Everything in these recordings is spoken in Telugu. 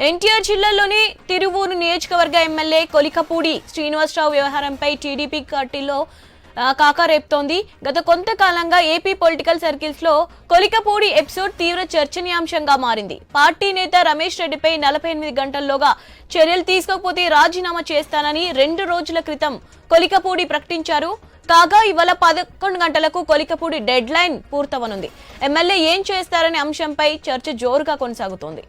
ఎన్టీఆర్ జిల్లాలోని తిరువూరు నియోజకవర్గ ఎమ్మెల్యే కొలికపూడి శ్రీనివాసరావు వ్యవహారంపై టీడీపీ పార్టీలో ఆ, కాకారేపుతోంది గత కొంతకాలంగా ఏపీ పొలిటికల్ సర్కిల్స్లో కొలికపూడి ఎపిసోడ్ తీవ్ర చర్చనీయాంశంగా మారింది. పార్టీ నేత రమేష్ రెడ్డిపై నలభై ఎనిమిది గంటల్లోగా చర్యలు తీసుకోకపోతే రాజీనామా చేస్తానని రెండు రోజుల క్రితం కొలికపూడి ప్రకటించారు. కాగా ఇవాళ పదకొండు గంటలకు కొలికపూడి డెడ్ లైన్ పూర్తవనుంది. ఎమ్మెల్యే ఏం చేస్తారనే అంశంపై చర్చ జోరుగా కొనసాగుతోంది.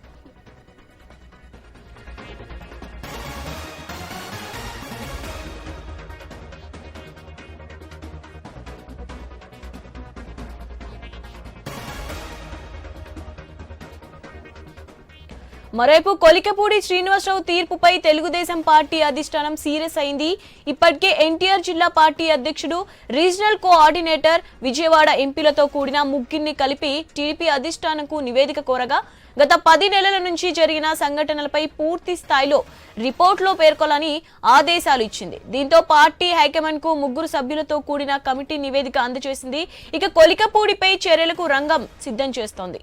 మరోవైపు కొలికపూడి శ్రీనివాసరావు తీర్పుపై తెలుగుదేశం పార్టీ అధిష్టానం సీరియస్ అయింది. ఇప్పటికే ఎన్టీఆర్ జిల్లా పార్టీ అధ్యక్షుడు రీజనల్ కోఆర్డినేటర్ విజయవాడ ఎంపీలతో కూడిన ముగ్గురిని కలిపి టీడీపీ అధిష్టానంకు నివేదిక కోరగా గత పది నెలల నుంచి జరిగిన సంఘటనలపై పూర్తి స్థాయిలో రిపోర్ట్లో పేర్కొనాలని ఆదేశాలు ఇచ్చింది. దీంతో పార్టీ హైకమాండ్కు ముగ్గురు సభ్యులతో కూడిన కమిటీ నివేదిక అందజేసింది. ఇక కొలికపూడిపై చర్యలకు రంగం సిద్ధం చేస్తోంది.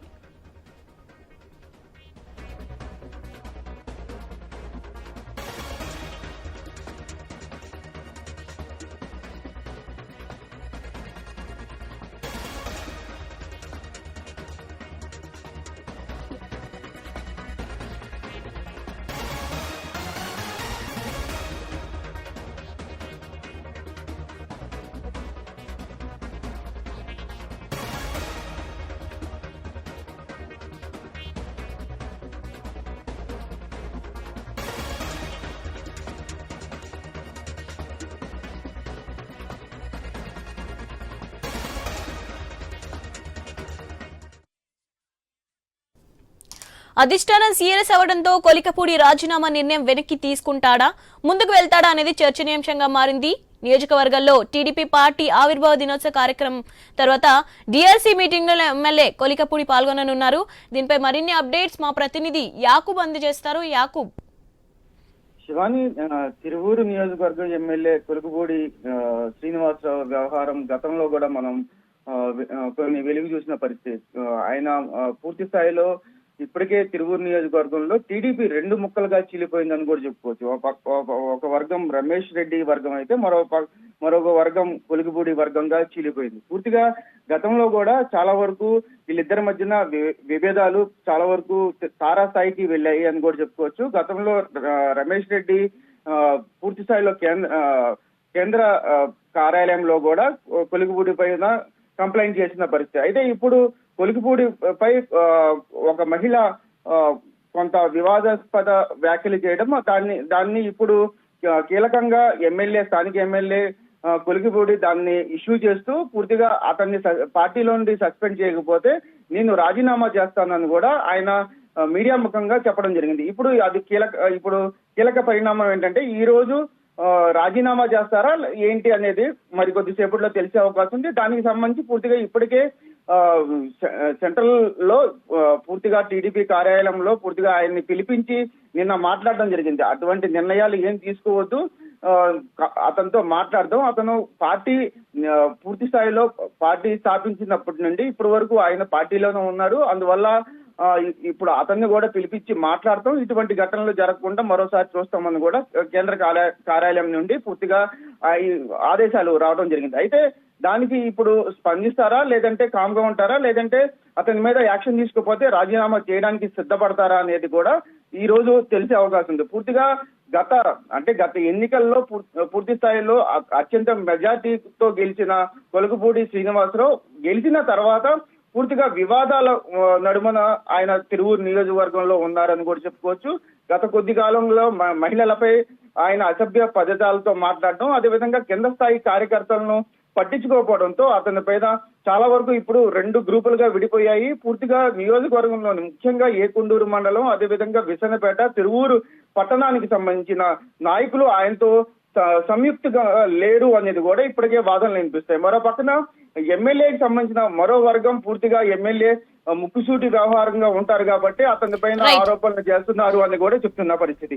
అధిష్టానం సీరియస్ అవడంతో కొలికపూడి రాజీనామా నిర్ణయం వెనక్కి తీసుకుంటాడా ముందుకు వెళ్తాడా అనేది చర్చనీయాంశంగా మారింది. నియోజకవర్గంలో టీడీపీ పార్టీ ఆవిర్భావ దినోత్సవ కార్యక్రమం తర్వాత డిఆర్సీ మీటింగ్లో ఎమ్మెల్యే కొలికపూడి పాల్గొననున్నారు. దీనిపై మరిన్ని అప్డేట్స్ మా ప్రతినిధి యాకూబ్ అందజేస్తారు. యాకూబ్. శివాని తిరువూరు నియోజకవర్గం ఎమ్మెల్యే కొలుకుపూడి శ్రీనివాసరావు వ్యవహారం గతంలో కూడా మనం కొన్ని వెలుగు చూసిన పరిస్థితి. ఆయన పూర్తి స్థాయిలో ఇప్పటికే తిరువూరు నియోజకవర్గంలో టీడీపీ రెండు ముక్కలుగా చీలిపోయిందని కూడా చెప్పుకోవచ్చు. ఒక వర్గం రమేష్ రెడ్డి వర్గం అయితే మరో మరొక వర్గం కొలుగుపూడి వర్గంగా చీలిపోయింది. పూర్తిగా గతంలో కూడా చాలా వరకు వీళ్ళిద్దరి మధ్యన విభేదాలు చాలా వరకు తారాస్థాయికి వెళ్ళాయి అని కూడా చెప్పుకోవచ్చు. గతంలో రమేష్ రెడ్డి పూర్తి స్థాయిలో కేంద్ర కేంద్ర కార్యాలయంలో కూడా కొలిగిపూడి పైన కంప్లైంట్ చేసిన పరిస్థితి. అయితే ఇప్పుడు పై ఒక మహిళ ఆ, కొంత వివాదాస్పద వ్యాఖ్యలు చేయడం దాన్ని దాన్ని ఇప్పుడు కీలకంగా ఎమ్మెల్యే స్థానిక ఎమ్మెల్యే ఆ, కొలికిపూడి దాన్ని ఇష్యూ చేస్తూ పూర్తిగా అతన్ని స- పార్టీలో నుండి సస్పెండ్ చేయకపోతే నేను రాజీనామా చేస్తానని కూడా ఆయన మీడియా ముఖంగా చెప్పడం జరిగింది. ఇప్పుడు అది కీలక ఇప్పుడు కీలక పరిణామం ఏంటంటే ఈ రోజు రాజీనామా చేస్తారా ఏంటి అనేది మరి కొద్దిసేపట్లో తెలిసే అవకాశం ఉంది. దానికి సంబంధించి పూర్తిగా ఇప్పటికే సెంట్రల్లో పూర్తిగా టీడీపీ కార్యాలయంలో పూర్తిగా ఆయన్ని పిలిపించి నిన్న మాట్లాడడం జరిగింది. అటువంటి నిర్ణయాలు ఏం తీసుకోవద్దు. అతనితో మాట్లాడదాం. అతను పార్టీ పూర్తి స్థాయిలో పార్టీ స్థాపించినప్పటి నుండి ఇప్పటి వరకు ఆయన పార్టీలోనే ఉన్నారు అందువల్ల ఇప్పుడు అతన్ని కూడా పిలిపించి మాట్లాడతాం. ఇటువంటి ఘటనలు జరగకుండా మరోసారి చూస్తామని కూడా కేంద్ర కార్య- కార్యాలయం నుండి పూర్తిగా ఆదేశాలు రావడం జరిగింది. అయితే దానికి ఇప్పుడు స్పందిస్తారా? లేదంటే కామ్గా ఉంటారా? లేదంటే అతని మీద యాక్షన్ తీసుకోకపోతే రాజీనామా చేయడానికి సిద్ధపడతారా అనేది కూడా ఈ రోజు తెలిసే అవకాశం ఉంది. పూర్తిగా గత అంటే గత ఎన్నికల్లో పూర్తి స్థాయిలో అత్యంత మెజార్టీతో గెలిచిన కొలుకుపూడి శ్రీనివాసరావు గెలిచిన తర్వాత పూర్తిగా వివాదాల నడుమన ఆయన తిరువూరు నియోజకవర్గంలో ఉన్నారని కూడా చెప్పుకోవచ్చు. గత కొద్ది కాలంలో మ- మహిళలపై ఆయన అసభ్య పదజాలతో మాట్లాడడం అదేవిధంగా కింద స్థాయి కార్యకర్తలను పట్టించుకోకపోవడంతో అతని పైన చాలా వరకు ఇప్పుడు రెండు గ్రూపులుగా విడిపోయాయి. పూర్తిగా నియోజకవర్గంలోని ముఖ్యంగా ఏకుండూరు మండలం అదేవిధంగా విసనపేట తిరువూరు పట్టణానికి సంబంధించిన నాయకులు ఆయనతో సంయుక్తంగా సంయుక్తగా లేరు అనేది కూడా ఇప్పటికే వాదనలు వినిపిస్తాయి. మరో పక్కన ఎమ్మెల్యేకి సంబంధించిన మరో వర్గం పూర్తిగా ఎమ్మెల్యే ముక్కుసూటి వ్యవహారంగా ఉంటారు కాబట్టి అతని పైన. ఆరోపణలు చేస్తున్నారు అని కూడా చెప్తున్న పరిస్థితి